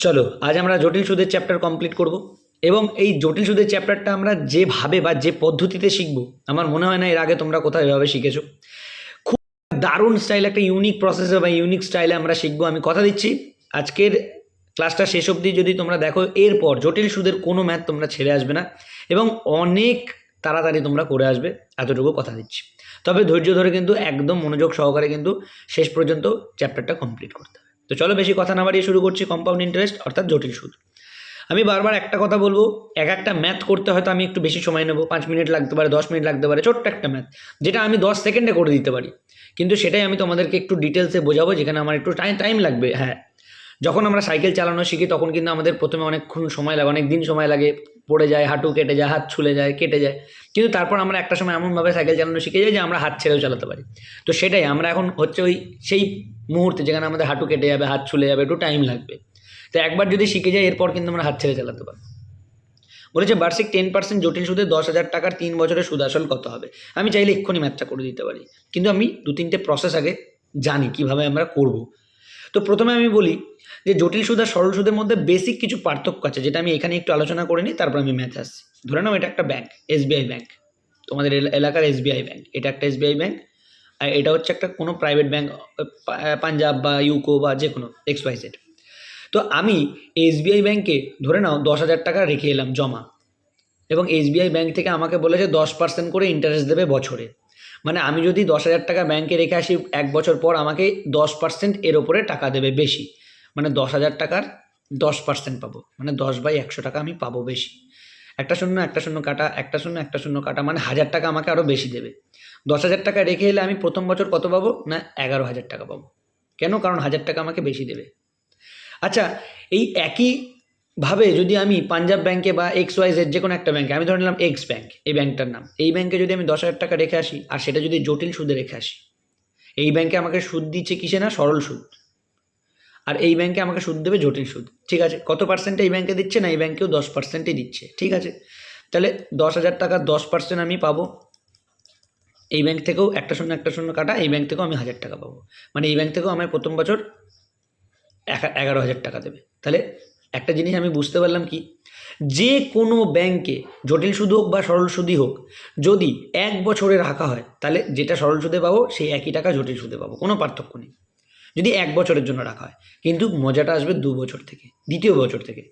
চলো, আজ আমরা জটিল সুদের চ্যাপ্টার কমপ্লিট করব এবং এই জটিল সুদের চ্যাপ্টারটা আমরা যেভাবে বা যে পদ্ধতিতে শিখব, আমার মনে হয় না এর আগে তোমরা কোথাও এভাবে শিখেছো। খুব দারুণ স্টাইল একটা ইউনিক প্রসেসে বা ইউনিক স্টাইলে আমরা শিখব, আমি কথা দিচ্ছি। আজকের ক্লাসটা শেষ অবধি যদি তোমরা দেখো, এরপর জটিল সুদের কোনো ম্যাথ তোমরা ছেড়ে আসবে না এবং অনেক তাড়াতাড়ি তোমরা করে আসবে, এতটুকু কথা দিচ্ছি। তবে ধৈর্য ধরে কিন্তু একদম মনোযোগ সহকারে কিন্তু শেষ পর্যন্ত চ্যাপ্টারটা কমপ্লিট করতে তো চলো বেশি কথা না বাড়িয়ে শুরু করছি কম্পাউন্ড ইন্টারেস্ট অর্থাৎ জটিল সুদ। আমি বারবার একটা কথা বলব, এক একটা ম্যাথ করতে হয়তো আমি একটু বেশি সময় নেব, পাঁচ মিনিট লাগতে পারে, দশ মিনিট লাগতে পারে, ছোট্ট একটা ম্যাথ যেটা আমি দশ সেকেন্ডে করে দিতে পারি। কিন্তু সেটাই আমি তোমাদেরকে একটু ডিটেলসে বোঝাবো, যেখানে আমার একটু টাইম টাইম লাগবে হ্যাঁ। যখন আমরা সাইকেল চালানো শিখি, তখন কিন্তু আমাদের প্রথমে অনেকক্ষণ সময় লাগে অনেক দিন সময় লাগে পড়ে যায়, হাঁটু কেটে যায়, হাত ছুলে যায়, কেটে যায়। কিন্তু তারপর আমরা একটা সময় এমনভাবে সাইকেল চালানো শিখে যাই যে আমরা হাত ছেড়েও চালাতে পারি। তো সেটাই, আমরা এখন হচ্ছে ওই সেই মুহূর্তে যেখানে আমাদের হাঁটু কেটে যাবে, হাত ছুলে যাবে, একটু টাইম লাগবে। তো একবার যদি শিখে যাই, এরপর কিন্তু আমরা হাত ছেড়ে চালাতে পারব। বলেছে, বার্ষিক টেন পার্সেন্ট জটিল সুদে দশ হাজার টাকার তিন বছরের সুদ আসল কত হবে? আমি চাইলে এক্ষুনি ম্যাথটা করে দিতে পারি। কিন্তু আমি দু তিনটে প্রসেস আগে জানি কীভাবে আমরা করব। তো প্রথমে আমি বলি যে জটিল সুদ আর সরল সুদের মধ্যে বেসিক কিছু পার্থক্য আছে, যেটা আমি এখানে একটু আলোচনা করে নিই, তারপর আমি ম্যাথে আসছি। ধরে নাও এটা একটা ব্যাংক এসবিআই ব্যাংক তোমাদের এলা- এলাকার এসবিআই ব্যাংক এটা একটা এসবিআই ব্যাংক আর এটা হচ্ছে একটা কোনো প্রাইভেট ব্যাংক পাঞ্জাব বা ইউকো বা যে কোনো এক্স ওয়াই তো আমি এসবিআই ব্যাংকে ধরে নাও দশ হাজার টাকা রেখে এলাম জমা, এবং এসবিআই ব্যাংক থেকে আমাকে বলেছে দশ পার্সেন্ট করে ইন্টারেস্ট দেবে বছরে। মানে আমি যদি দশ হাজার টাকা ব্যাংকে রেখে আসি, এক বছর পর আমাকে দশ পার্সেন্ট এর ওপরে টাকা দেবে বেশি। মানে দশ হাজার টাকার দশ পার্সেন্ট পাবো। মানে দশ বাই একশো টাকা আমি পাবো বেশি। একটা শূন্য একটা শূন্য কাটা, একটা শূন্য একটা শূন্য কাটা মানে হাজার টাকা আমাকে আরও বেশি দেবে। দশ হাজার টাকা রেখে এলে আমি প্রথম বছর কত পাবো? না, এগারো হাজার টাকা পাবো। কেন? কারণ হাজার টাকা আমাকে বেশি দেবে। আচ্ছা এই একইভাবে যদি আমি পাঞ্জাব ব্যাংকে বা এক্স ওয়াই জেড যে কোনো একটা ব্যাংকে আমি ধরে নিলাম এক্স ব্যাংক এই ব্যাংকটার নাম। এই ব্যাংকে যদি আমি দশ হাজার টাকা রেখে আসি, আর সেটা যদি জটিল সুদে রেখে আসি, এই ব্যাংকে আমাকে সুদ দিচ্ছে কিসে না? সরল সুদ। আর এই ব্যাংকে আমাকে সুদ দেবে, জটিল সুদ। ঠিক আছে? কত পার্সেন্ট এই ব্যাংকে দিচ্ছে না, এই ব্যাংকেও দশ পার্সেন্টই দিচ্ছে। ঠিক আছে? তাহলে দশ হাজার টাকা দশ পার্সেন্ট আমি পাবো। এই ব্যাংক থেকেও একটা শূন্য একটা শূন্য কাটা, এই ব্যাংক থেকেও আমি হাজার টাকা পাবো। মানে এই ব্যাংক থেকেও আমার প্রথম বছর এগারো হাজার টাকা দেবে। তাহলে একটা জিনিস আমি বুঝতে পারলাম কি? যে কোনো ব্যাংকে জটিল সুদ হোক বা সরল সুদই হোক, যদি এক বছরে রাখা হয়, তাহলে যেটা সরল সুদে পাবো, সেই একই টাকা জটিল সুদে পাবো। কোনো পার্থক্য নেই। যদি এক বছরের জন্য রাখা হয়। কিন্তু মজাটা আসবে দু বছর থেকে, দ্বিতীয় বছর থেকে।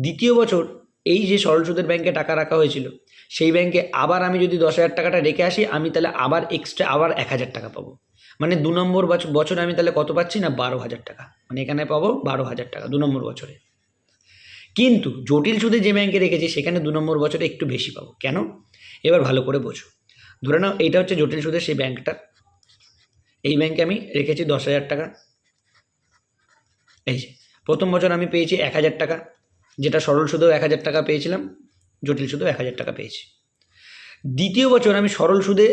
দ্বিতীয় বছর এই যে সরল সুদের ব্যাংকে টাকা রাখা হয়েছিল, সেই ব্যাংকে আবার আমি যদি দশ হাজার টাকাটা রেখে আসি, আমি তাহলে আবার এক্সট্রা আবার এক হাজার টাকা পাবো। মানে দু নম্বর বছর আমি তাহলে কত পাচ্ছি না? বারো হাজার টাকা। মানে এখানে পাবো বারো হাজার টাকা দু নম্বর বছরে। কিন্তু জটিল সুদে যে ব্যাংকে রেখেছি, সেখানে দু নম্বর বছরে একটু বেশি পাবো। কেন? এবার ভালো করে বোঝো। ধরে নাও, এইটা হচ্ছে জটিল সুদের সেই ব্যাংকটা। এই ব্যাংকে আমি রেখেছি দশ হাজার টাকা। এই যে, প্রথম বছর আমি পেয়েছি এক হাজার টাকা। যেটা সরল সুদেও এক হাজার টাকা পেয়েছিলাম, জটিল সুদেও এক হাজার টাকা পেয়েছি। দ্বিতীয় বছর আমি সরল সুদে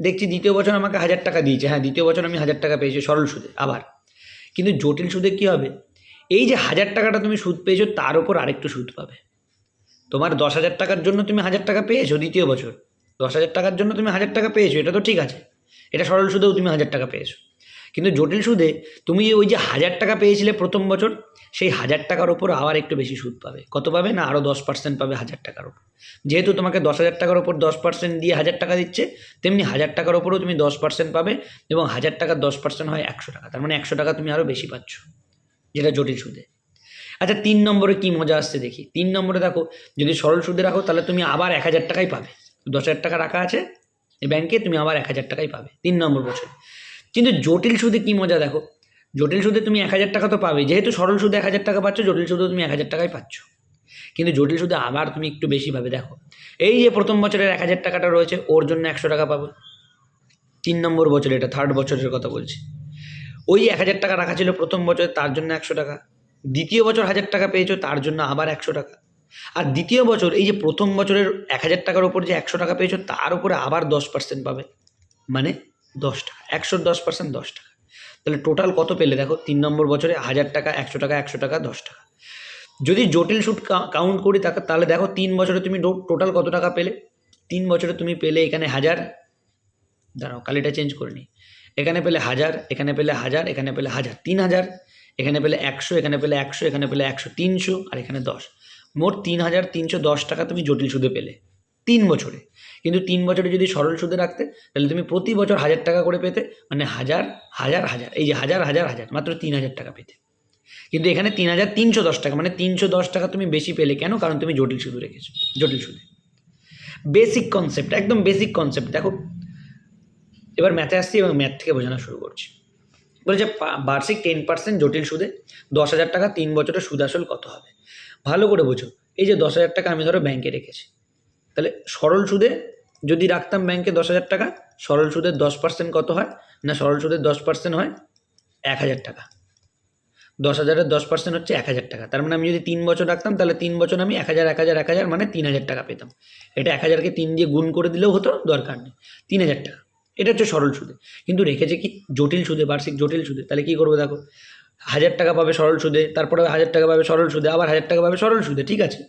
দেখছি, দ্বিতীয় বছর আমাকে হাজার টাকা দিয়েছে। হ্যাঁ দ্বিতীয় বছর আমি হাজার টাকা পেয়েছি সরল সুদে, আবার। কিন্তু জটিল সুদে কী হবে? এই যে হাজার টাকাটা তুমি সুদ পেয়েছ, তার উপর আরেকটু সুদ পাবে। তোমার দশ হাজার টাকার জন্য তুমি হাজার টাকা পেয়েছ দ্বিতীয় বছর। দশ হাজার টাকার জন্য তুমি হাজার টাকা পেয়েছ, এটা তো ঠিক আছে। এটা সরল সুদেও তুমি হাজার টাকা পেয়েছ। কিন্তু জটিল সুদে তুমি ওই যে হাজার টাকা পেয়েছিলে প্রথম বছর, সেই হাজার টাকার ওপর আবার একটু বেশি সুদ পাবে। কত পাবে না? আরও দশ পার্সেন্ট পাবে হাজার টাকার ওপর। যেহেতু তোমাকে দশ হাজার টাকার ওপর দশ পার্সেন্ট দিয়ে হাজার টাকা দিচ্ছে, তেমনি হাজার টাকার ওপরেও তুমি দশ পার্সেন্ট পাবে এবং হাজার টাকার দশ পার্সেন্ট হয় একশো টাকা। তার মানে একশো টাকা তুমি আরও বেশি পাচ্ছ, যেটা জটিল সুদে। আচ্ছা তিন নম্বরে কী মজা আসছে দেখি। তিন নম্বরে দেখো, যদি সরল সুদে রাখো, তাহলে তুমি আবার এক হাজার টাকাই পাবে। দশ হাজার টাকা রাখা আছে ব্যাংকে তুমি আবার এক হাজার টাকাই পাবে, তিন নম্বর বছর। কিন্তু জটিল সুদে কী মজা দেখো? জটিল সুদে তুমি এক হাজার টাকা তো পাবে যেহেতু সরল সুদে এক হাজার টাকা পাচ্ছ, জটিল সুদে তুমি এক হাজার টাকাই পাচ্ছ। কিন্তু জটিল সুদে আবার তুমি একটু বেশি পাবে, দেখো। এই যে প্রথম বছরের এক হাজার টাকাটা রয়েছে, ওর জন্য একশো টাকা পাবে। তিন নম্বর বছরে এটা থার্ড বছরের কথা বলছি। ওই এক হাজার টাকা রাখা ছিল প্রথম বছরে, তার জন্য একশো টাকা। দ্বিতীয় বছর হাজার টাকা পেয়েছ, তার জন্য আবার একশো টাকা। আর দ্বিতীয় বছর, এই যে প্রথম বছরের এক হাজার টাকার ওপর যে একশো টাকা পেয়েছ, তার উপরে আবার দশ পার্সেন্ট পাবে। মানে দশ টাকা একশোর দশ পার্সেন্ট দশ টাকা। তাহলে টোটাল কত পেলে? দেখো, তিন নম্বর বছরে হাজার টাকা, একশো টাকা একশো টাকা, দশ টাকা। যদি জটিল সুদ কাউন্ট করি, তাকে তাহলে দেখো, তিন বছরে তুমি টোটাল কত টাকা পেলে? তিন বছরে তুমি পেলে এখানে হাজার। দাঁড়াও কালিটা চেঞ্জ করে নিই। এখানে পেলে হাজার, এখানে পেলে হাজার, এখানে পেলে হাজার তিন হাজার, এখানে পেলে একশো, এখানে পেলে একশো, এখানে পেলে একশো তিনশো, আর এখানে দশ। মোট তিন হাজার তিনশো দশ টাকা তুমি জটিল সুদে পেলে, তিন বছরে। কিন্তু তিন বছরে যদি সরল সুদে রাখতে, তাহলে তুমি প্রতি বছর হাজার টাকা করে পেতে মানে হাজার হাজার হাজার, এই যে হাজার হাজার হাজার, মাত্র তিন হাজার টাকা পেতে। কিন্তু এখানে তিন হাজার তিনশো দশ টাকা মানে তিনশো দশ টাকা তুমি বেশি পেলে কেন? কারণ তুমি জটিল সুদ রেখেছো, জটিল সুদে। বেসিক কনসেপ্ট একদম বেসিক কনসেপ্ট দেখো। এবার ম্যাথে আসছি এবং ম্যাথ থেকে বোঝানো শুরু করছি। বলেছে বার্ষিক টেন পার্সেন্ট জটিল সুদে দশ হাজার টাকা তিন বছরের সুদ আসল কত হবে? ভালো করে বোঝো। এই যে দশ হাজার টাকা আমি ধরো ব্যাংকে রেখেছি। তাহলে সরল সুদে যদি রাখতাম ব্যাংকে দশ হাজার টাকা, সরল সুদের দশ পার্সেন্ট কত হয়? না, সরল সুদের দশ পার্সেন্ট হয় এক হাজার টাকা। দশ হাজারের দশ পার্সেন্ট হচ্ছে এক হাজার টাকা। তার মানে আমি যদি তিন বছর রাখতাম, তাহলে তিন বছর আমি এক হাজার এক হাজার এক হাজার মানে তিন হাজার টাকা পেতাম। এটা এক হাজারকে তিন দিয়ে গুণ করে দিলেও হতো, দরকার নেই। তিন হাজার টাকা। এটা হচ্ছে সরল সুদে। কিন্তু রেখেছে কি? জটিল সুদে, বার্ষিক জটিল সুদে। তাহলে কী করব দেখো? হাজার টাকা পাবে সরল সুদে তারপরে হাজার টাকা পাবে সরল সুদে, আবার হাজার টাকা পাবে সরল সুদে, ঠিক আছে?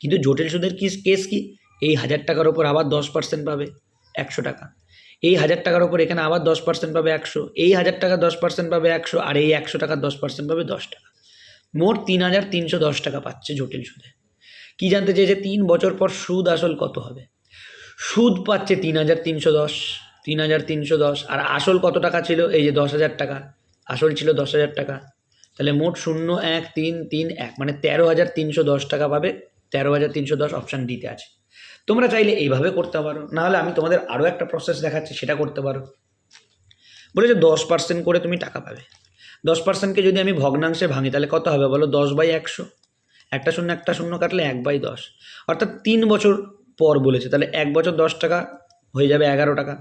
কিন্তু জটিল সুদের কি কেস কি? এই হাজার টাকার ওপর আবার দশ পার্সেন্ট পাবে একশো টাকা। এই হাজার টাকার ওপর এখানে আবার দশ পার্সেন্ট পাবে একশো, এই হাজার টাকা দশ পার্সেন্ট পাবে একশো, আর এই একশো টাকা দশ পার্সেন্ট পাবে দশ টাকা। মোট তিন হাজার তিনশো দশ টাকা পাচ্ছে জটিল সুদে। কি জানতে চেয়েছে? তিন বছর পর সুদ আসল কত হবে? সুদ পাচ্ছে তিন হাজার তিনশো দশ, তিন হাজার তিনশো দশ, আর আসল কত টাকা ছিল? এই যে দশ হাজার টাকা। আসল ছিল দশ হাজার টাকা। তাহলে মোট শূন্য, এক, তিন তিন, এক মানে তেরো হাজার তিনশো দশ টাকা পাবে। তেরো হাজার তিনশো দশ অপশান ডিতে আছে। তোমরা চাইলে এইভাবে করতে পারো। নাহলে আমি তোমাদের আরও একটা প্রসেস দেখাচ্ছি, সেটা করতে পারো। বলেছে দশ পার্সেন্ট করে তুমি টাকা পাবে। দশ পার্সেন্টকে যদি আমি ভগ্নাংশে ভাঙি, তাহলে কত হবে? বলো দশ বাই একশো। একটা শূন্য একটা শূন্য কাটলে এক বাই দশ। অর্থাৎ তিন বছর পর বলেছে, তাহলে এক বছর দশ টাকা হয়ে যাবে এগারো টাকা।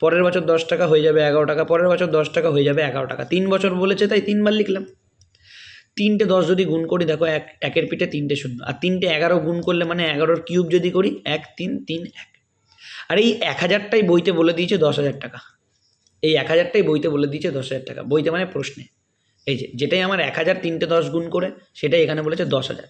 পরের বছর দশ টাকা হয়ে যাবে এগারো টাকা, পরের বছর দশ টাকা হয়ে যাবে এগারো টাকা। তিন বছর বলেছে, তাই তিনবার লিখলাম। তিনটে দশ যদি গুণ করি, দেখো এক, একের পিঠে তিনটে শূন্য। আর তিনটে এগারো গুণ করলে মানে এগারোর কিউব যদি করি, এক, তিন তিন, এক। আর এই এক হাজারটাই বইতে বলে দিয়েছে দশ হাজার টাকা। এই এক হাজারটাই বইতে বলে দিয়েছে দশ হাজার টাকা। বইতে মানে প্রশ্নে। এই যে, যেটাই আমার এক হাজার তিনটে দশ গুণ করে, সেটাই এখানে বলেছে দশ হাজার।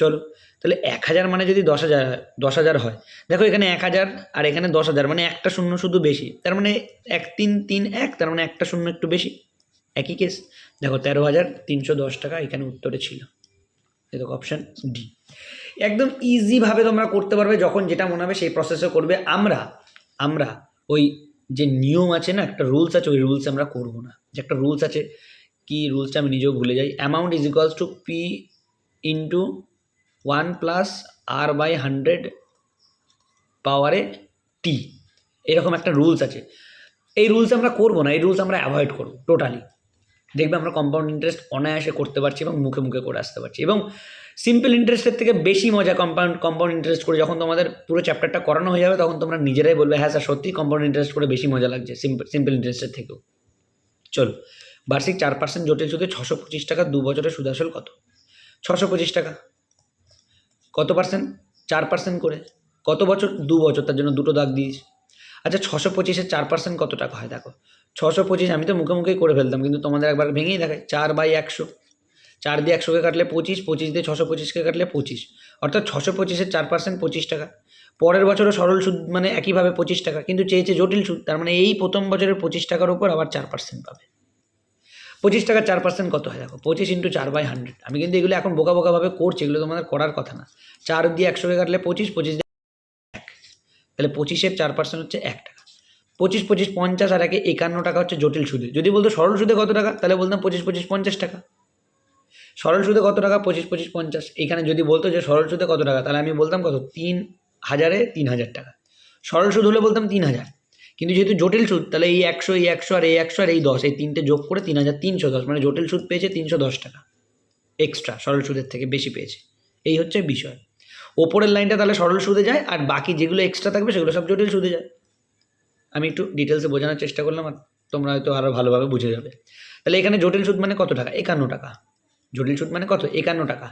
চলো, তাহলে এক হাজার মানে যদি দশ হাজার হয়, দশ হাজার হয়, দেখো এখানে এক হাজার আর এখানে দশ হাজার মানে একটা শূন্য শুধু বেশি, তার মানে এক তিন তিন এক, তার মানে একটা শূন্য একটু বেশি, একই কেস দেখো তেরো হাজার তিনশো দশ টাকা এখানে উত্তরে ছিল দেখো অপশান ডি একদম ইজিভাবে তোমরা করতে পারবে, যখন যেটা মনে হবে সেই প্রসেসে করবে, আমরা আমরা ওই যে নিয়ম আছে না, একটা রুলস আছে, ওই রুলস আমরা করব না, যে একটা রুলস আছে, কি রুলসটা আমি নিজেও ভুলে যাই amount is equals to P into one plus R by hundred পাওয়ারে টি। এরকম একটা রুলস আছে। এই রুলস আমরা করব না, এই রুলস আমরা অ্যাভয়েড করব টোটালি দেখবে আমরা কম্পাউন্ড ইন্টারেস্ট অনায়াসে করতে পারছি এবং মুখে মুখে করে আসতে পারছি। এবং সিম্পল ইন্টারেস্টের থেকে বেশি মজা কম্পাউন্ড কম্পাউন্ড ইন্টারেস্ট করে যখন তোমাদের পুরো চ্যাপ্টারটা করানো হয়ে যাবে, তখন তোমরা নিজেরাই বলবে হ্যাঁ স্যার সত্যি কম্পাউন্ড ইন্টারেস্ট করে বেশি মজা লাগছে সিম্পল সিম্পল ইন্টারেস্টের থেকেও। চলো, বার্ষিক চার পার্সেন্ট জটিল সুদে ছশো পঁচিশ টাকা, দু বছরের সুদ আসল কত? ছশো পঁচিশ টাকা। কত পার্সেন্ট চার পার্সেন্ট করে। কত বছর? দু বছর, তার জন্য দুটো দাগ দিয়েছি। আচ্ছা ছশো পঁচিশের চার পার্সেন্ট কত টাকা হয়? দেখো, ছশো পঁচিশ আমি তো মুখে মুখেই করে ফেলতাম, কিন্তু তোমাদের একবার ভেঙেই দেখায় চার বাই একশো। চার দিয়ে একশোকে কাটলে পঁচিশ পঁচিশ দিয়ে ছশো পঁচিশকে কাটলে পঁচিশ। অর্থাৎ ছশো পঁচিশের চার পার্সেন্ট পঁচিশ টাকা। পরের বছরও সরল সুদ মানে একইভাবে পঁচিশ টাকা, কিন্তু চেয়েছে জটিল সুদ, তার মানে এই প্রথম বছরের পঁচিশ টাকার উপর আবার চার পার্সেন্ট পাবে। পঁচিশ টাকার চার পার্সেন্ট কত হয়? দেখো, পঁচিশ ইন্টু চার বাই হান্ড্রেড আমি কিন্তু এগুলো এখন বোকা বোকাভাবে করছি, এগুলো তোমাদের করার কথা না। চার দিয়ে একশোকে কাটলে পঁচিশ পঁচিশ এক। তাহলে পঁচিশের চার পার্সেন্ট হচ্ছে এক টাকা। পঁচিশ পঁচিশ, পঞ্চাশ, আর একে একান্ন টাকা হচ্ছে জটিল সুদে। যদি বলতো সরল সুদে কত টাকা? তাহলে বলতাম পঁচিশ পঁচিশ, পঞ্চাশ টাকা। সরল সুদে কত টাকা? পঁচিশ পঁচিশ, পঞ্চাশ। এখানে যদি বলতো যে সরল সুদে কত টাকা, তাহলে আমি বলতাম কত? তিন হাজারে তিন হাজার টাকা। সরল সুদ হলে বলতাম তিন হাজার। কিন্তু যেহেতু জটিল সুদ, তাহলে এই একশো এই একশো আর এই একশো আর এই দশ, এই তিনটে যোগ করে তিন হাজার তিনশো দশ মানে জটিল সুদ পেয়েছে তিনশো দশ টাকা। এক্সট্রা সরল সুদের থেকে বেশি পেয়েছে। এই হচ্ছে বিষয়। ওপরের লাইনটা তাহলে সরল সুদে যায়, আর বাকি যেগুলো এক্সট্রা থাকবে সেগুলো সব জটিল সুদে যায়। আমি একটু ডিটেলসে বোঝানোর চেষ্টা করলাম, আর তোমরা হয়তো আরও ভালোভাবে বুঝে যাবে। তাহলে এখানে জটিল সুদ মানে কত টাকা? একান্ন টাকা। জটিল সুদ মানে কত? একান্ন টাকা।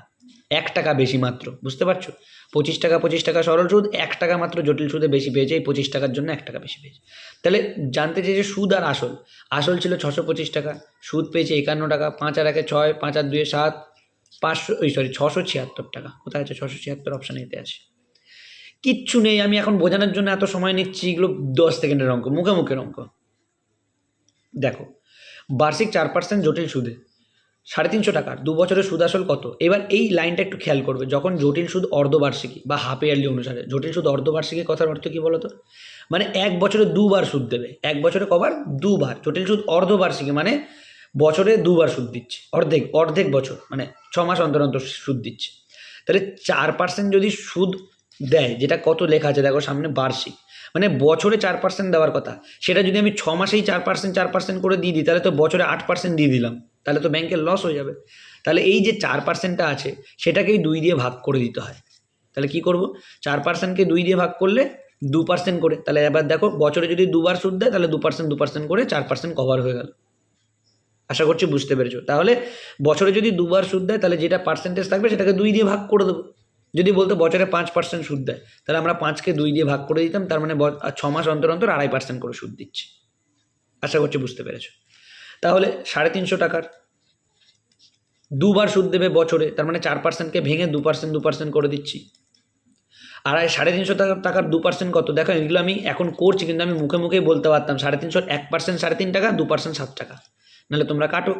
এক টাকা বেশি মাত্র, বুঝতে পারছ? পঁচিশ টাকা পঁচিশ টাকা সরল সুদ, এক টাকা মাত্র জটিল সুদে বেশি পেয়েছে, এই পঁচিশ টাকার জন্য এক টাকা বেশি পেয়েছে। তাহলে জানতে চেয়েছে সুদ আর আসল। আসল ছিল ছশো পঁচিশ টাকা, সুদ পেয়েছে একান্ন টাকা, পাঁচ আর একে ছয়, পাঁচ আর দুয়ে সাত, পাঁচশো ওই সরি ছশো ছিয়াত্তর টাকা। কোথায় আছে ছশো ছিয়াত্তর? অপশান এতে আছে। কিচ্ছু নেই, আমি এখন বোঝানোর জন্য এত সময় নিচ্ছি, এগুলো দশ সেকেন্ডের অঙ্ক, মুখে মুখের অঙ্ক। দেখো, বার্ষিক চার পার্সেন্ট জটিল সুদে সাড়ে তিনশো টাকার, দু বছরের সুদ আসল কত? এবার এই লাইনটা একটু খেয়াল করবে, যখন জটিল সুদ অর্ধবার্ষিকী বা হাফ ইয়ারলি অনুসারে, জটিল সুদ অর্ধবার্ষিকী কথার অর্থ কী বলতো? মানে এক বছরে দুবার সুদ দেবে, এক বছরে কবার? দুবার। জটিল সুদ অর্ধবার্ষিকী মানে বছরে দুবার সুদ দিচ্ছে, অর্ধেক অর্ধেক বছর মানে ছ মাস অন্তর অন্তর সুদ দিচ্ছে। তাহলে চার পার্সেন্ট যদি সুদ দেয়, যেটা কত লেখা আছে, দেখো সামনে বার্ষিক মানে বছরে চার পার্সেন্ট দেওয়ার কথা। সেটা যদি আমি ছ মাসেই চার পার্সেন্ট চার পার্সেন্ট করে দিয়ে দিই, তাহলে তো বছরে আট পার্সেন্ট দিয়ে দিলাম। তাহলে তো ব্যাংকের লস হয়ে যাবে। তাহলে এই যে চার পার্সেন্টটা আছে, সেটাকেই দুই দিয়ে ভাগ করে দিতে হয়। তাহলে কি করব? চার পার্সেন্টকে দুই দিয়ে ভাগ করলে দু পার্সেন্ট করে। তাহলে এবার দেখো, বছরে যদি দুবার সুদ দেয়, তাহলে দু পার্সেন্ট দু পার্সেন্ট করে চার পার্সেন্ট কভার হয়ে গেল। আশা করছি বুঝতে পেরেছ। তাহলে বছরে যদি দুবার সুদ দেয়, তাহলে যেটা পার্সেন্টেজ থাকবে, সেটাকে দুই দিয়ে ভাগ করে দেবো। যদি বলতো বছরে পাঁচ পার্সেন্ট সুদ দেয়, তাহলে আমরা পাঁচকে দুই দিয়ে ভাগ করে দিতাম, তার মানে ছ মাস অন্তর অন্তর আড়াই পার্সেন্ট করে সুদ দিচ্ছি। আশা করছি বুঝতে পেরেছ। তাহলে সাড়ে তিনশো টাকার, দুবার সুদ দেবে বছরে, তার মানে চার পার্সেন্টকে ভেঙে দু পার্সেন্ট দু পার্সেন্ট করে দিচ্ছি। আড়াই সাড়ে তিনশো টাকা টাকার দু পার্সেন্ট কত? দেখো, এগুলো আমি এখন করছি, কিন্তু আমি মুখে মুখেই বলতে পারতাম, সাড়ে তিনশোর এক পার্সেন্ট সাড়ে তিন টাকা, দু পার্সেন্ট সাত টাকা। নাহলে তোমরা কাটো।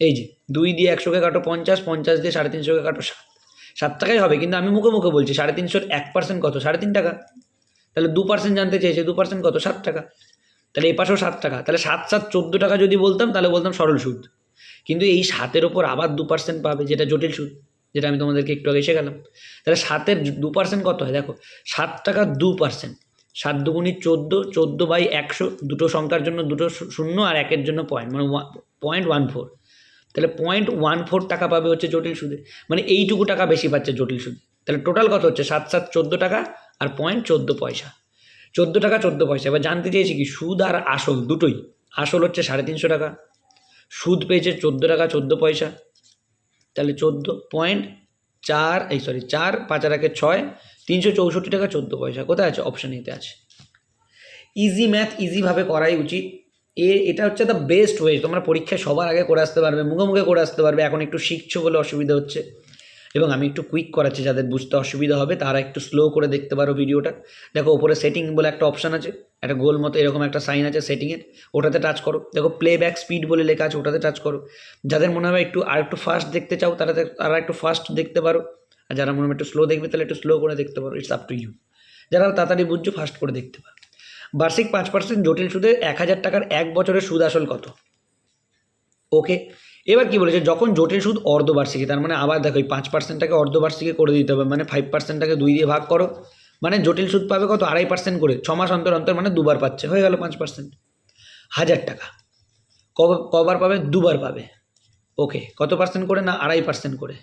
এই যে, দুই দিয়ে একশোকে কাটো পঞ্চাশ পঞ্চাশ দিয়ে সাড়ে তিনশোকে কাটো সাত। সাত টাকাই হবে, কিন্তু আমি মুখে মুখে বলছি, সাড়ে তিনশোর এক পার্সেন্ট কত? সাড়ে তিন টাকা। তাহলে দু পার্সেন্ট জানতে চেয়েছে, দু পার্সেন্ট কত? সাত টাকা। তাহলে এই পাশেও সাত টাকা। তাহলে সাত সাত, চোদ্দ টাকা যদি বলতাম, তাহলে বলতাম সরল সুদ। কিন্তু এই সাতের ওপর আবার দু পার্সেন্ট পাবে, যেটা জটিল সুদ, যেটা আমি তোমাদেরকে একটু আগে শেখালাম। তাহলে সাতের দু পার্সেন্ট কত হয়? দেখো, সাত টাকা দু পার্সেন্ট সাত দুগুণি চোদ্দ চোদ্দ বাই একশো, দুটো সংখ্যার জন্য দুটো শূন্য আর একের জন্য পয়েন্ট মানে পয়েন্ট ওয়ান ফোর তাহলে পয়েন্ট ওয়ান ফোর টাকা পাবে হচ্ছে জটিল সুদে। মানে এইটুকু টাকা বেশি পাচ্ছে জটিল সুদ। তাহলে টোটাল কত হচ্ছে? সাত সাত, চোদ্দ টাকা আর পয়েন্ট চোদ্দ পয়সা। চোদ্দ টাকা, চোদ্দ পয়সা। এবার জানতে চেয়েছি কি, সুদ আর আসল দুটোই। আসল হচ্ছে সাড়ে তিনশো টাকা। সুদ পেয়েছে চোদ্দ টাকা, চোদ্দ পয়সা। তাহলে চোদ্দ পয়েন্ট চার, এই সরি চার, পাঁচ আর ছয়, তিনশো চৌষট্টি টাকা, চোদ্দ পয়সা। কোথায় আছে? অপশান এতে আছে। ইজি ম্যাথ ইজিভাবে করাই উচিত। এ, এটা হচ্ছে দ্য বেস্ট ওয়ে তোমরা পরীক্ষায় সবার আগে করে আসতে পারবে, মুখে মুখে করে আসতে পারবে, এখন একটু শিখছো বলে অসুবিধা হচ্ছে। এবং আমি একটু কুইক করাচ্ছি যাদের বুঝতে অসুবিধা হবে, তারা একটু স্লো করে দেখতে পারো ভিডিওটা দেখো ওপরে সেটিং বলে একটা অপশান আছে, একটা গোল মতো এরকম একটা সাইন আছে সেটিংয়ের ওটাতে টাচ করো। দেখো প্লেব্যাক স্পিড বলে লেখা আছে, ওটাতে টাচ করো। যাদের মনে হবে একটু, আর একটু ফাস্ট দেখতে চাও, তারা তারা একটু ফাস্ট দেখতে পারো। আর যারা মনে হবে একটু স্লো দেখবে, তাহলে একটু স্লো করে দেখতে পারো ইটস আপ টু ইউ যারা তাড়াতাড়ি বুঝছ ফাস্ট করে দেখতে পারো। বার্ষিক পাঁচ পার্সেন্ট জটিল সুদে এক হাজার টাকার এক বছরের সুদ আসল কত? ওকে এবার কি বলেছে? যখন জটিল সুদ অর্ধবার্ষিকী, তার মানে আবার দেখো এই পাঁচ পার্সেন্টটাকে অর্ধবার্ষিকী করে দিতে হবে মানে ফাইভ পার্সেন্টটাকে দুই দিয়ে ভাগ করো মানে জটিল সুদ পাবে কত? আড়াই পার্সেন্ট করে, ছ মাস অন্তর অন্তর মানে দুবার পাচ্ছে, হয়ে গেল পাঁচ পার্সেন্ট হাজার টাকা। কবার পাবে? দুবার পাবে। ওকে কত পার্সেন্ট করে না আড়াই পার্সেন্ট করে?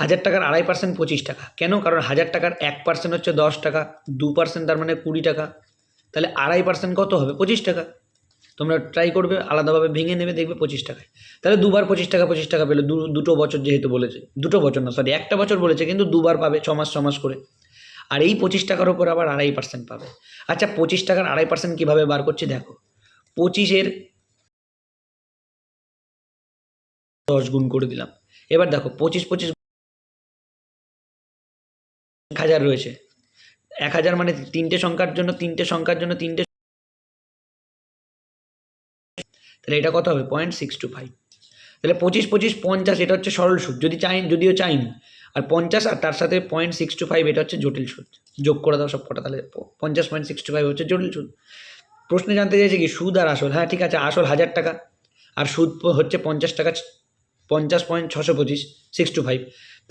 হাজার টাকার আড়াই পার্সেন্ট পঁচিশ টাকা। কেন? কারণ হাজার টাকার এক পার্সেন্ট হচ্ছে দশ টাকা, দু পার্সেন্ট তার মানে কুড়ি টাকা। তাহলে আড়াই পার্সেন্ট কত হবে? পঁচিশ টাকা। তোমরা ট্রাই করবে, আলাদাভাবে ভেঙে নেবে, দেখবে পঁচিশ টাকায়। তাহলে দুবার পঁচিশ টাকা পঁচিশ টাকা পেলে। দুটো বছর যেহেতু বলেছে, দুটো বছর না সরি একটা বছর বলেছে, কিন্তু দুবার পাবে, ছ মাস করে। আর এই পঁচিশ টাকার ওপর আবার আড়াই পার্সেন্ট পাবে। আচ্ছা পঁচিশ টাকার আড়াই পার্সেন্ট কীভাবে বার করছি, দেখো। পঁচিশের দশ গুণ করে দিলাম। এবার দেখো, পঁচিশ পঁচিশ হাজার রয়েছে। এক হাজার মানে তিনটে সংখ্যার জন্য, তিনটে সংখ্যার জন্য তিনটে তাহলে এটা কত হবে? পয়েন্ট সিক্স টু ফাইভ তাহলে পঁচিশ পঁচিশ, পঞ্চাশ, এটা হচ্ছে সরল সুদ যদি চাই, যদিও চাইনি আর পঞ্চাশ আর তার সাথে পয়েন্ট সিক্স টু ফাইভ এটা হচ্ছে জটিল সুদ যোগ করে দাও সব কটা, তাহলে পঞ্চাশ পয়েন্ট সিক্স টু ফাইভ হচ্ছে জটিল সুদ প্রশ্নে জানতে চাইছে কি, সুদ আর আসল? হ্যাঁ ঠিক আছে, আসল হাজার টাকা। আর সুদ হচ্ছে পঞ্চাশ টাকা, পঞ্চাশ পয়েন্ট ছশো পঁচিশ সিক্স টু ফাইভ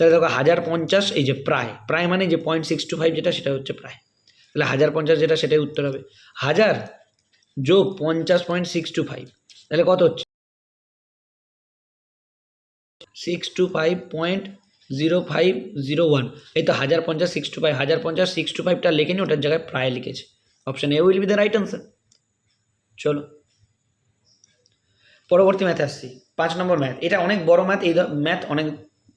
তাহলে দেখো হাজার পঞ্চাশ, এই যে প্রায় প্রায় মানে যে পয়েন্ট সিক্স টু ফাইভ যেটা, সেটা হচ্ছে প্রায়। তাহলে হাজার পঞ্চাশ যেটা, সেটাই উত্তর হবে। হাজার যোগ পঞ্চাশ পয়েন্ট সিক্স টু ফাইভ তাহলে কত হচ্ছে? Six two five point zero five zero one এই তো হাজার পঞ্চাশ সিক্স টু ফাইভ হাজার পঞ্চাশ সিক্স টু ফাইভটা লেখেনি ওটার জায়গায় প্রায় লিখেছে। Option A will be the right answer চলো। পরবর্তী ম্যাথে আসছি। পাঁচ নম্বর ম্যাথ এটা অনেক বড় ম্যাথ এই ম্যাথ অনেক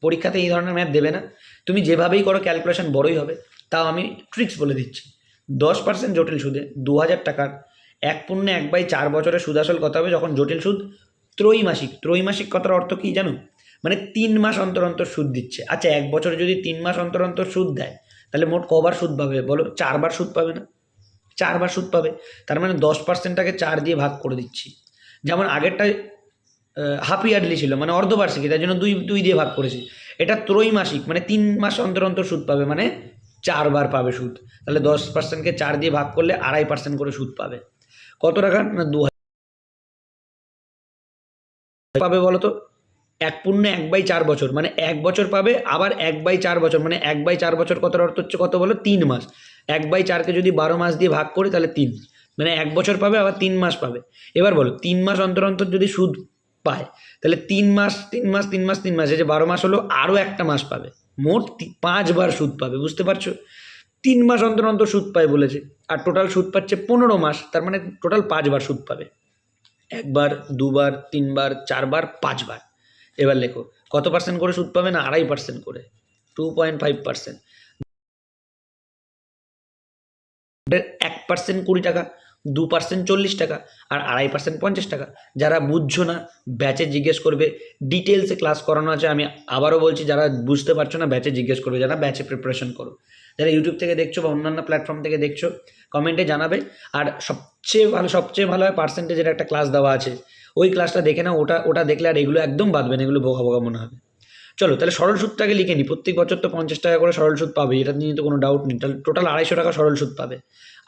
পরীক্ষাতে এই ধরনের ম্যাথ দেবে না। তুমি যেভাবেই করো ক্যালকুলেশন বড়ই হবে। তাও আমি ট্রিক্স বলে দিচ্ছি। দশ পার্সেন্ট জটিল সুদে দু হাজার টাকার এক পূর্ণে এক বাই চার বছরের সুদ আসল কত হবে? যখন জটিল সুদ ত্রৈমাসিক। ত্রৈমাসিক কথার অর্থ কী জানো? মানে তিন মাস অন্তর অন্তর সুদ দিচ্ছে। আচ্ছা এক বছরে যদি তিন মাস অন্তর অন্তর সুদ দেয়, তাহলে মোট কবার সুদ পাবে বলো? চারবার সুদ পাবে না? চারবার সুদ পাবে। তার মানে দশ পার্সেন্টটাকে চার দিয়ে ভাগ করে দিচ্ছি। যেমন আগেরটায় হাফ ইয়ারলি ছিল মানে অর্ধবার্ষিকী তাই জন্য দুই দুই দিয়ে ভাগ করেছি। এটা ত্রৈমাসিক মানে তিন মাস অন্তর অন্তর সুদ পাবে মানে চারবার পাবে সুদ। তাহলে দশ পার্সেন্টকে চার দিয়ে ভাগ করলে আড়াই পার্সেন্ট করে সুদ পাবে। কত টাকা? না, দু হাজার। পাবে বলো তো? এক পূর্ণ এক বাই চার বছর মানে এক বছর পাবে, আবার এক বাই চার বছর মানে এক বাই চার বছর কত অর্থ হচ্ছে কত বলো? তিন মাস। এক বাই চারকে যদি বারো মাস দিয়ে ভাগ করি, তাহলে তিন। মানে এক বছর পাবে, আবার তিন মাস পাবে। এবার বলো, তিন মাস অন্তর অন্তর যদি সুদ পায়। তাহলে তিন মাস তিন মাস তিন মাস তিন মাস, এই যে বারো মাস হলো আরও একটা মাস পাবে। মোট পাঁচবার সুদ পাবে, বুঝতে পারছ? তিন মাস অন্তর অন্তর সুদ পায় বলেছে, আর টোটাল সুদ পাচ্ছে পনেরো মাস, তার মানে টোটাল পাঁচবার সুদ পাবে। একবার, দুবার, তিনবার, চারবার, পাঁচবার। এবার লেখো, কত পার্সেন্ট করে সুদ পাবে না আড়াই পার্সেন্ট করে? টু পয়েন্ট ফাইভ পার্সেন্ট এক পার্সেন্ট কুড়ি টাকা। দু পার্সেন্ট চল্লিশ টাকা আর আড়াই পার্সেন্ট পঞ্চাশ টাকা। যারা বুঝছ না, ব্যাচে জিজ্ঞেস করবে ডিটেলসে ক্লাস করানো আছে, আমি আবারও বলছি, যারা বুঝতে পারছ না, ব্যাচে জিজ্ঞেস করবে, যারা ব্যাচে প্রিপারেশন করো। যারা ইউটিউব থেকে দেখছ বা অন্যান্য প্ল্যাটফর্ম থেকে দেখছ কমেন্টে জানাবে। আর সবচেয়ে ভালো সবচেয়ে ভালো হয় পার্সেন্টেজের একটা ক্লাস দেওয়া আছে। ওই ক্লাসটা দেখে না ওটা ওটা দেখলে আর এগুলো একদম বাদবে না, এগুলো বোকা বোকা মনে হবে। চলো, তাহলে সরল সুদটাকে লিখে নিই প্রত্যেক বছর তো পঞ্চাশ টাকা করে সরল সুদ পাবে, এটা নিয়ে তো কোনো ডাউট নেই। তাহলে টোটাল আড়াইশো টাকা সরল সুদ পাবে।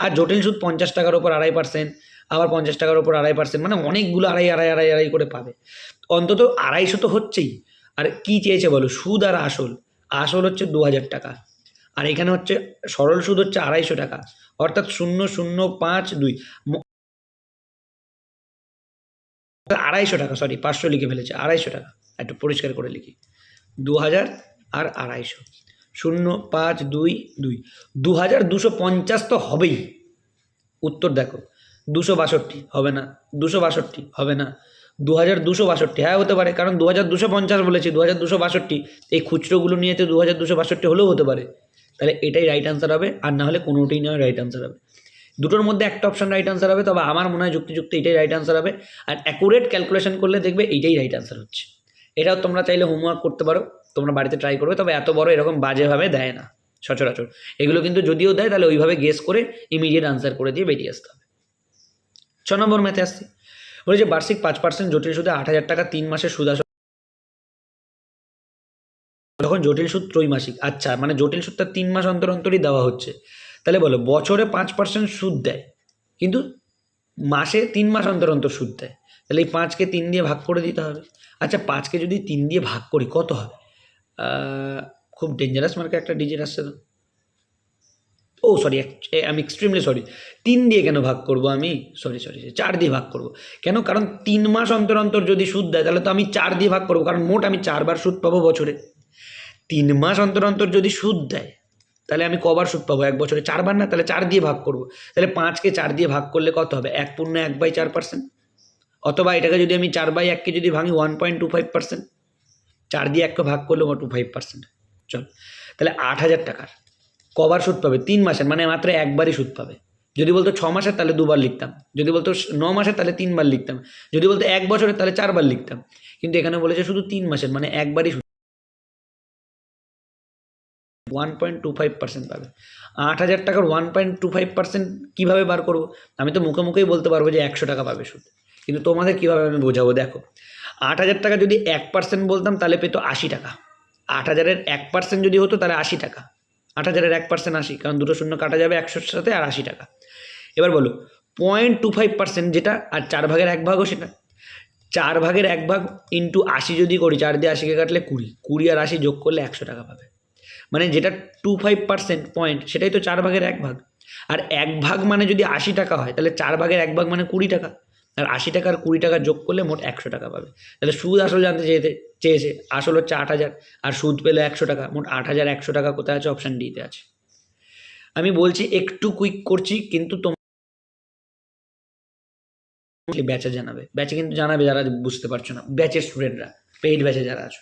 আর জটিল সুদ পঞ্চাশ টাকার ওপর আড়াই পার্সেন্ট আবার পঞ্চাশ টাকার ওপর আড়াই পার্সেন্ট মানে অনেকগুলো আড়াই আড়াই আড়াই আড়াই করে পাবে। অন্তত আড়াইশো তো হচ্ছেই। আর কি চেয়েছে বলো? সুদ আর আসল। আসল হচ্ছে দু হাজার টাকা। আর এখানে হচ্ছে সরল সুদ হচ্ছে আড়াইশো টাকা। অর্থাৎ শূন্য শূন্য, পাঁচ, দুই। আড়াইশো টাকা সরি পাঁচশো লিখে ফেলেছে, আড়াইশো টাকা। একটু পরিষ্কার করে লিখি। দু হাজার আর আড়াইশো। শূন্য, পাঁচ, দুই দুই। দু হাজার দুশো পঞ্চাশ তো হবেই। উত্তর দেখো, দুশো বাষট্টি হবে না, দুশো বাষট্টি হবে না। দু হাজার দুশো বাষট্টি হ্যাঁ হতে পারে, কারণ দু হাজার দুশো পঞ্চাশ বলেছি দু হাজার দুশো বাষট্টি, এই খুচরোগুলো নিয়ে তো দু হাজার দুশো বাষট্টি হলেও হতে পারে। তাহলে এটাই রাইট আনসার হবে, আর না হলে কোনোটাই নয় রাইট আনসার হবে। দুটোর মধ্যে একটা অপশন রাইট আনসার হবে, তবে আমার মনে হয় যুক্তিযুক্ত এটাই রাইট আনসার হবে, আর অ্যাকুরেট ক্যালকুলেশন করলে দেখবে এইটাই রাইট আনসার হচ্ছে। এটাও তোমরা চাইলে হোমওয়ার্ক করতে পারো, তোমরা বাড়িতে ট্রাই করবে, তবে এত বড় এরকম বাজেভাবে দেয় না, সচরাচর। এগুলো কিন্তু যদিও দেয়, তাহলে ওইভাবে গেস করে ইমিডিয়েট আনসার করে দিয়ে বেরিয়ে আসতে হবে। ছ নম্বর ম্যাথে আসছি। বলেছে বার্ষিক পাঁচ পার্সেন্ট জটিল সুদে আট হাজার টাকা তিন মাসের সুদ আসে। তখন জটিল সুদ ত্রৈমাসিক আচ্ছা মানে জটিল সুদটা তিন মাস অন্তর অন্তরই দেওয়া হচ্ছে। তাহলে বলো, বছরে পাঁচ পার্সেন্ট সুদ দেয়, কিন্তু মাসে তিন মাস অন্তর অন্তর সুদ দেয়। তাহলে এই পাঁচকে তিন দিয়ে ভাগ করে দিতে হবে। আচ্ছা পাঁচকে যদি তিন দিয়ে ভাগ করি, কত হবে? খুব ডেঞ্জারাস মার্কে একটা ডিজিট আসছে তো। ও সরি আমি এক্সট্রিমলি সরি তিন দিয়ে কেন ভাগ করব আমি? সরি সরি চার দিয়ে ভাগ করব। কেন? কারণ তিন মাস অন্তর অন্তর যদি সুদ দেয়, তাহলে তো আমি চার দিয়ে ভাগ করব, কারণ মোট আমি চারবার সুদ পাবো বছরে। তিন মাস অন্তর অন্তর যদি সুদ দেয়, তাহলে আমি কবার সুদ পাবো? এক বছরে চারবার না? তাহলে চার দিয়ে ভাগ করব। তাহলে পাঁচকে চার দিয়ে ভাগ করলে কত হবে? এক পূর্ণ এক বাই চার পার্সেন্ট অথবা এটাকে যদি আমি চার বাই এককে যদি ভাঙি one point two five percent চার দিয়ে এককে ভাগ করলে টু ফাইভ পার্সেন্ট চল, তাহলে আট হাজার টাকার কবার সুদ পাবে? তিন মাসের মানে মাত্র একবারই সুদ পাবে। যদি বলতো ছ মাসের, তাহলে দুবার লিখতাম। যদি বলতো ন মাসের, তাহলে তিনবার লিখতাম। যদি বলতো এক বছরের, তাহলে চারবার লিখতাম। কিন্তু এখানে বলেছে শুধু তিন মাসের মানে একবারই সুদ। One point two five percent পাবে। আট হাজার টাকার one point two five percent কীভাবে বার করব? আমি তো মুখে মুখেই বলতে পারব যে একশো টাকা পাবে সুদ। কিন্তু তোমাদের কীভাবে আমি বোঝাবো? দেখো, আট হাজার টাকা যদি এক পার্সেন্ট বলতাম, তাহলে পেতো আশি টাকা। আট হাজারের এক পার্সেন্ট যদি হতো, তাহলে আশি টাকা। আট হাজারের এক পার্সেন্ট আশি, কারণ দুটো শূন্য কাটা যাবে একশোর সাথে আর আশি টাকা। এবার বলো পয়েন্ট টু ফাইভ পার্সেন্ট যেটা আর চার ভাগের এক ভাগও সেটা। চার ভাগের এক ভাগ ইন্টু আশি যদি করি, চার দিয়ে আশিকে কাটলে কুড়ি। কুড়ি আর আশি যোগ করলে একশো টাকা পাবে। মানে যেটা টু ফাইভ পার্সেন্ট পয়েন্ট সেটাই তো চার ভাগের এক ভাগ। আর এক ভাগ মানে যদি আশি টাকা হয়, তাহলে চার ভাগের এক ভাগ মানে কুড়ি টাকা। আর আশি টাকা আর কুড়ি টাকা যোগ করলে মোট একশো টাকা পাবে। তাহলে সুদ আসল জানতে চেয়েছে চেয়েছে, আসল হচ্ছে আট হাজার। আর সুদ পেলে একশো টাকা, মোট আট হাজার একশো টাকা কোথায় আছে? অপশান ডিতে আছে। আমি বলছি একটু কুইক করছি, কিন্তু তোমার ব্যাচে জানাবে। ব্যাচে কিন্তু জানাবে যারা বুঝতে পারছ না। ব্যাচের স্টুডেন্টরা পেইড ব্যাচে যারা আছো।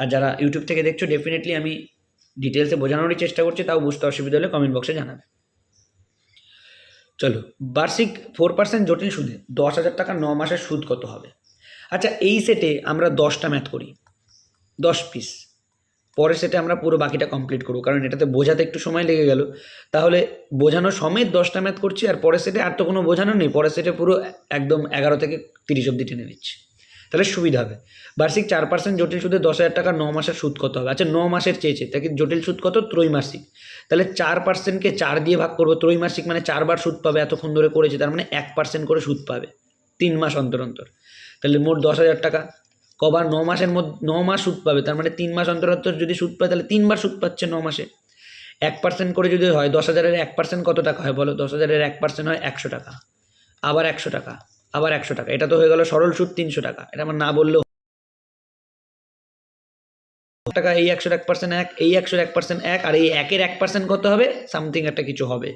আর যারা ইউটিউব থেকে দেখছ ডেফিনেটলি আমি ডিটেলসে বোঝানোরই চেষ্টা করছি, তাও বুঝতে অসুবিধা হলে কমেন্ট বক্সে জানাবে। চলো, বার্ষিক ফোর পার্সেন্ট জটিল সুদে দশ হাজার টাকা ন মাসের সুদ কত হবে? আচ্ছা এই সেটে আমরা দশটা ম্যাথ করি, দশ পিস পরের সেটে আমরা পুরো বাকিটা কমপ্লিট করব, কারণ এটাতে বোঝাতে একটু সময় লেগে গেল। তাহলে বোঝানো সমেত দশটা ম্যাথ করছি, আর পরের সেটে আর তো কোনো বোঝানো নেই, পরের সেটে পুরো একদম এগারো থেকে তিরিশ অব্দি টেনে নিচ্ছি। তাহলে সুবিধা হবে। বার্ষিক চার পার্সেন্ট জটিল সুদে দশ হাজার টাকা ন মাসের সুদ কত হবে? আচ্ছা ন মাসের চেয়েছে তাকে জটিল সুদ কত? ত্রৈমাসিক। তাহলে চার পার্সেন্টকে চার দিয়ে ভাগ করব, ত্রৈমাসিক মানে চারবার সুদ পাবে, এতক্ষণ ধরে করেছে, তার মানে এক পার্সেন্ট করে সুদ পাবে, তিন মাস অন্তর অন্তর। তাহলে মোট দশ হাজার টাকা, কবার ন মাসের মধ্যে ন মাস সুদ পাবে, তার মানে তিন মাস অন্তর অন্তর যদি সুদ পায়, তাহলে তিনবার সুদ পাচ্ছে ন মাসে এক পার্সেন্ট করে যদি হয়, দশ হাজারের এক পার্সেন্ট কত টাকা হয় বলো? দশ হাজারের এক পার্সেন্ট হয় একশো টাকা, আবার একশো টাকা। আবার একশো টাকা। এটা তো হয়ে গেল সরল সুদ তিনশো টাকা। এটা আমার না বললেও টাকা, এই একশোর এক পার্সেন্ট এক, এই একশোর এক পার্সেন্ট এক, আর এই একের এক পার্সেন্ট কত হবে? সামথিং একটা কিছু হবে।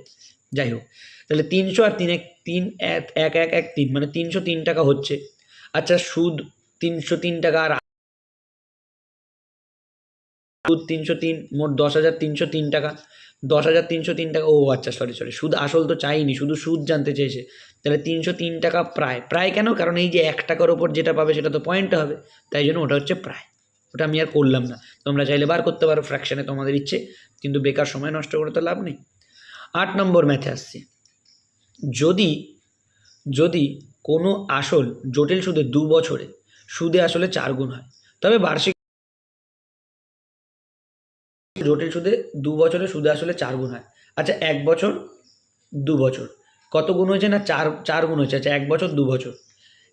যাই হোক, তাহলে তিনশো আর তিন এক তিন এক এক এক এক, তিন মানে তিনশো তিন টাকা হচ্ছে। আচ্ছা সুদ তিনশো তিন টাকা আর সুদ তিনশো তিন, মোট দশ হাজার তিনশো তিন টাকা। দশ হাজার তিনশো তিন টাকা, ও আচ্ছা সরি সরি সুদ আসল তো চাইনি, শুধু সুদ জানতে চেয়েছে। তাহলে তিনশো তিন টাকা প্রায়। প্রায় কেন? কারণ এই যে এক টাকার ওপর যেটা পাবে সেটা তো পয়েন্ট হবে। তাই জন্য ওটা হচ্ছে প্রায়। ওটা আমি আর করলাম না। তোমরা চাইলে বার করতে পারো ফ্র্যাকশানে তোমাদের ইচ্ছে, কিন্তু বেকার সময় নষ্ট করে তো লাভ নেই। আট নম্বর ম্যাথে আসছি। যদি যদি কোনো আসল জটিল সুদে দু বছরে, সুদে আসলে চার গুণ হয়, তবে বার্ষিক জটিল সুদে দু বছরে সুদে আসলে চার গুণ হয়। আচ্ছা এক বছর, দু বছর। কত গুণ হয়েছে না চার চার গুণ হয়েছে? আচ্ছা এক বছর, দু বছর।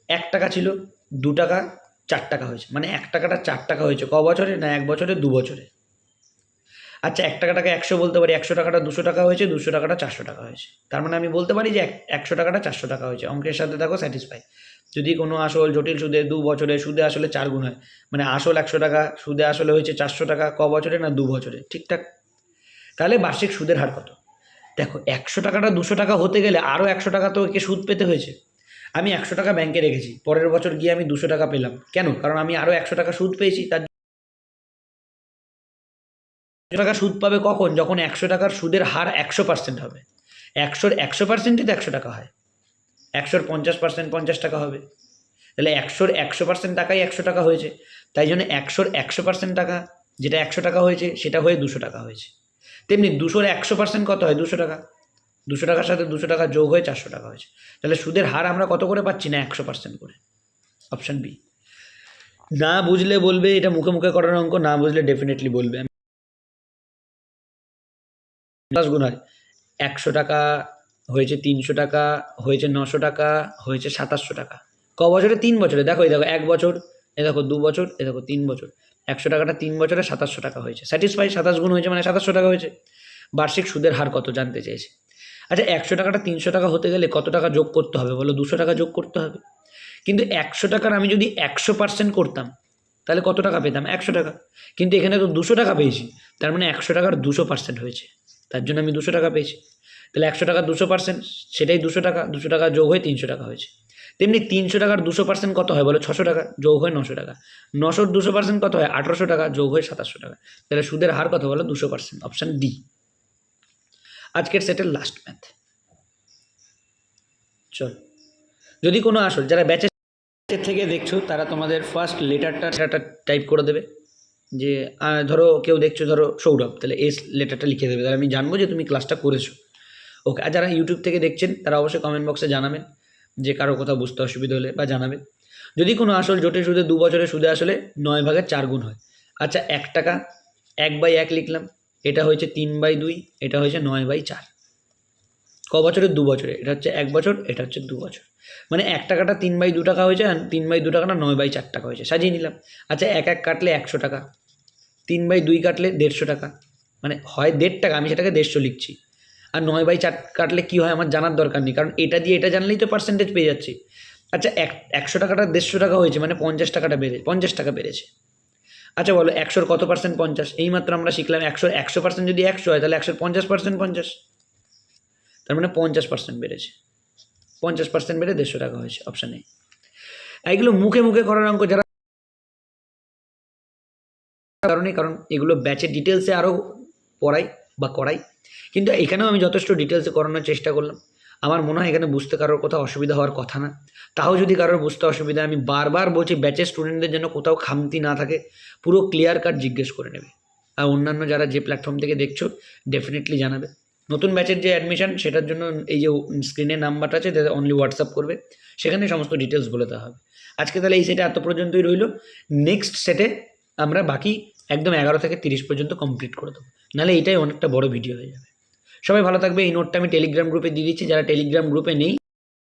এক টাকা ছিল, দু টাকা, চার টাকা হয়েছে। মানে এক টাকাটা চার টাকা হয়েছে। ক বছরে না এক বছরে, দু বছরে? আচ্ছা এক টাকাটাকে একশো বলতে পারি। একশো টাকাটা দুশো টাকা হয়েছে, দুশো টাকাটা চারশো টাকা হয়েছে। তার মানে আমি বলতে পারি যে এক- একশো টাকাটা চারশো টাকা হয়েছে। অঙ্কের সাথে দেখো স্যাটিসফাই যদি কোনো আসল জটিল সুদে দু বছরে, সুদে আসলে চার গুণ হয়। মানে আসল একশো টাকা, সুদে আসলে হয়েছে চারশো টাকা, ক বছরে না দু বছরে? ঠিকঠাক? তাহলে বার্ষিক সুদের হার কত? দেখো, একশো টাকাটা দুশো টাকা হতে গেলে আরও একশো টাকা তো একে সুদ পেতে হয়েছে। আমি একশো টাকা ব্যাংকে রেখেছি, পরের বছর গিয়ে আমি দুশো টাকা পেলাম। কেন? কারণ আমি আরও একশো টাকা সুদ পেয়েছি, তার টাকা সুদ পাবে কখন? যখন একশো টাকার সুদের হার একশো পার্সেন্ট হবে। একশোর একশো পার্সেন্টই তো একশো টাকা হয়। একশোর পঞ্চাশ পার্সেন্ট পঞ্চাশ টাকা হবে। তাহলে একশোর একশো পার্সেন্ট টাকাই একশো টাকা হয়েছে। তাই জন্য একশোর একশো পার্সেন্ট টাকা, যেটা একশো টাকা হয়েছে, সেটা হয়ে দুশো টাকা হয়েছে। তেমনি দুশোর একশো পার্সেন্ট কত হয়? দুশো টাকা। দুশো টাকার সাথে দুশো টাকা যোগ হয়ে চারশো টাকা হয়েছে। তাহলে সুদের হার আমরা কত করে পাচ্ছি না একশো পার্সেন্ট করে? অপশান বি না বুঝলে বলবে, এটা মুখে মুখে করার অঙ্ক, না বুঝলে ডেফিনেটলি বলবে। গুণ হয়। একশো টাকা হয়েছে তিনশো টাকা, হয়েছে নশো টাকা, হয়েছে সাতাশশো টাকা। ক বছরে? তিন বছরে। দেখো, এই দেখো, এক বছর, এ দেখো, দু বছর, এ দেখো, তিন বছর। একশো টাকাটা তিন বছরে সাতাশশো টাকা হয়েছে। স্যাটিসফাই সাতাশ গুণ হয়েছে মানে সাতাশশো টাকা হয়েছে। বার্ষিক সুদের হার কত জানতে চেয়েছে আচ্ছা একশো টাকাটা তিনশো টাকা হতে গেলে কত টাকা যোগ করতে হবে বলো? দুশো টাকা যোগ করতে হবে। কিন্তু একশো টাকার আমি যদি একশো পার্সেন্ট করতাম, তাহলে কত টাকা পেতাম? একশো টাকা। কিন্তু এখানে তো দুশো টাকা পেয়েছি। তার মানে একশো টাকার দুশো পার্সেন্ট হয়েছে। তার জন্য আমি দুশো টাকা পেয়েছি। তাহলে একশো টাকা দুশো পার্সেন্ট সেটাই দুশো টাকা দুশো টাকা যোগ হয়ে তিনশো টাকা হয়েছে। তেমনি তিনশো টাকার দুশো পার্সেন্ট কত হয় বলো? ছশো টাকা, যোগ হয় নশো টাকা। নশোর দুশো পার্সেন্ট কত হয়? আঠারোশো টাকা, যোগ হয়ে সাতাশশো টাকা। তাহলে সুদের হার কত বলো? দুশো পার্সেন্ট অপশান ডি আজকের সেটের লাস্ট ম্যাথ চল। যদি কোনো আসল, যারা ব্যাচের থেকে দেখছ, তারা তোমাদের ফার্স্ট লেটারটা সেটা টাইপ করে দেবে। যে ধরো কেউ দেখছ, ধরো সৌরভ, তাহলে এস লেটারটা লিখে দেবে। তাহলে আমি জানব যে তুমি ক্লাসটা করেছ। ওকে আর যারা ইউটিউব থেকে দেখছেন, তারা অবশ্যই কমেন্ট বক্সে জানাবেন যে কারও কোথাও বুঝতে অসুবিধা হলে বা জানাবেন। যদি কোনো আসল জটিল সুদে দু বছরে সুদে আসলে নয় ভাগের চার গুণ হয়। আচ্ছা এক টাকা, এক বাই এক লিখলাম, এটা হয়েছে তিন বাই দুই, এটা হয়েছে নয় বাই চার। ক বছরের দু বছরে, এটা হচ্ছে এক বছর, এটা হচ্ছে দু বছর। মানে এক টাকাটা তিন বাই দু টাকা হয়েছে, আর তিন বাই দু টাকাটা নয় বাই চার টাকা হয়েছে, সাজিয়ে নিলাম। আচ্ছা এক এক কাটলে একশো টাকা, তিন বাই দুই কাটলে দেড়শো টাকা মানে হয় দেড় টাকা, আমি সেটাকে দেড়শো লিখছি। আর নয় বাই চার কাটলে কী হয় আমার জানার দরকার নেই। কারণ এটা দিয়ে এটা জানলেই তো পার্সেন্টেজ পেয়ে যাচ্ছি। আচ্ছা এক, একশো টাকাটা দেড়শো টাকা হয়েছে মানে পঞ্চাশ টাকাটা বেড়ে, পঞ্চাশ টাকা বেড়েছে। আচ্ছা বলো, একশোর কত পার্সেন্ট পঞ্চাশ? এইমাত্র আমরা শিখলাম একশোর একশো পার্সেন্ট যদি একশো হয়, তাহলে একশোর পঞ্চাশ পার্সেন্ট পঞ্চাশ। তার মানে পঞ্চাশ পার্সেন্ট বেড়েছে। পঞ্চাশ পার্সেন্ট বেড়ে দেড়শো টাকা হয়েছে অপশান এ এগুলো মুখে মুখে করার অঙ্ক যারা কারণে, কারণ এগুলো ব্যাচের ডিটেলসে আরও পড়াই বা করাই। কিন্তু এখানেও আমি যথেষ্ট ডিটেলসে করানোর চেষ্টা করলাম। আমার মনে হয় এখানে বুঝতে কারোর কোথাও অসুবিধা হওয়ার কথা না। তাও যদি কারোর বুঝতে অসুবিধা আমি বারবার বলছি ব্যাচের স্টুডেন্টদের জন্য কোথাও খামতি না থাকে, পুরো ক্লিয়ার কাট জিজ্ঞেস করে নেবে। আর অন্যান্য যারা যে প্ল্যাটফর্ম থেকে দেখছ ডেফিনেটলি জানাবে। নতুন ব্যাচের যে অ্যাডমিশন সেটার জন্য এই যে স্ক্রিনে নাম্বারটা আছে তাতে অনলি হোয়াটসঅ্যাপ করবে। সেখানে সমস্ত ডিটেলস বলে দেওয়া হবে। আজকে তাহলে এই সেটে এত পর্যন্তই রইল। নেক্সট সেটে আমরা বাকি একদম এগারো থেকে তিরিশ পর্যন্ত কমপ্লিট করে দেবো। নাহলে এটাই অনেকটা বড় ভিডিও হয়ে যাবে। সবাই ভালো থাকবে, এই নোটটা আমি টেলিগ্রাম গ্রুপে দিয়ে দিচ্ছি, যারা টেলিগ্রাম গ্রুপে নেই